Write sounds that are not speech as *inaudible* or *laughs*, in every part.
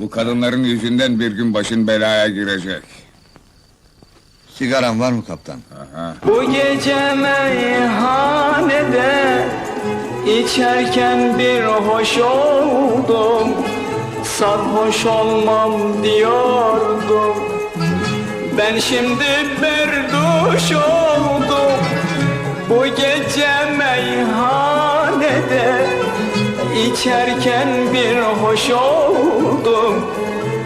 Bu kadınların yüzünden bir gün başın belaya girecek. Sigaran var mı kaptan? Aha. Bu gece meyhanede içerken bir hoş oldum Sarhoş olmam diyordum Ben şimdi berduş oldum Bu gece içerken bir hoş oldum.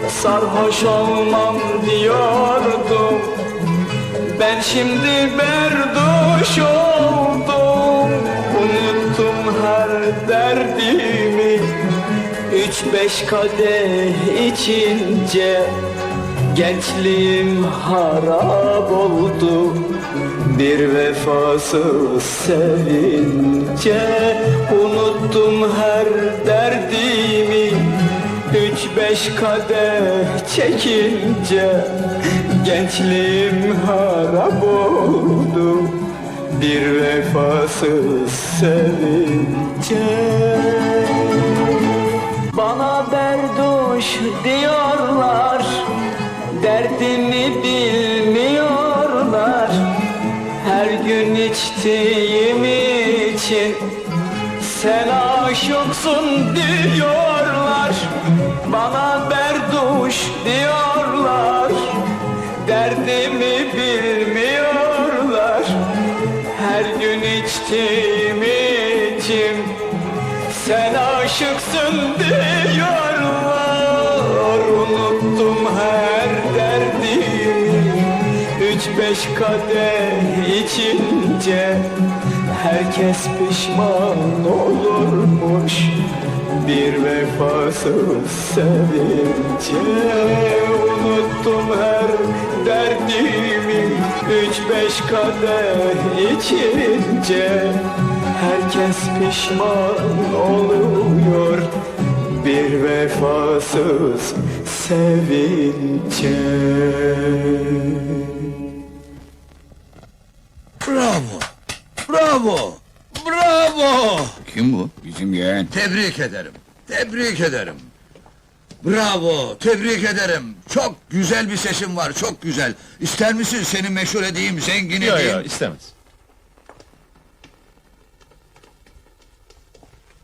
Sarhoş olmam diyordum. Ben şimdi berduş oldum. Unuttum her derdimi. Üç beş kadeh içince Gençliğim harap oldu. Bir vefasız sevince Unuttum her derdimi. Üç beş kadeh çekince Gençliğim harap oldu. Bir vefasız sevince. Bana berduş diyorlar Derdimi bilmiyorlar. Her gün içtiğim için sen aşıksın diyorlar. Bana berduş diyorlar. Derdimi bilmiyorlar. Her gün içtiğim için Sen aşıksın diyorlar Üç beş kadeh içince Herkes pişman olurmuş. Bir vefasız sevince Unuttum her derdimi. Üç beş kadeh içince Herkes pişman oluyor Bir vefasız sevince Bravo! Bravo! Bravo! Kim bu? Bizim yeğen. Tebrik ederim. Tebrik ederim. Bravo, tebrik ederim. Çok güzel bir sesin var, çok güzel. İster misin seni meşhur edeyim, zengin Yok edeyim? yok istemez.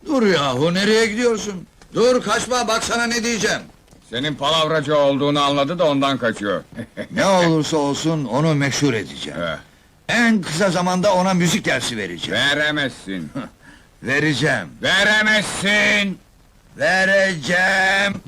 Dur yahu, nereye gidiyorsun? Dur, kaçma, bak sana ne diyeceğim. Senin palavracı olduğunu anladı da ondan kaçıyor. *laughs* Ne olursa olsun onu meşhur edeceğim. Eh, En kısa zamanda ona müzik dersi vereceğim. Veremezsin. *laughs* Vereceğim. Veremezsin. Vereceğim.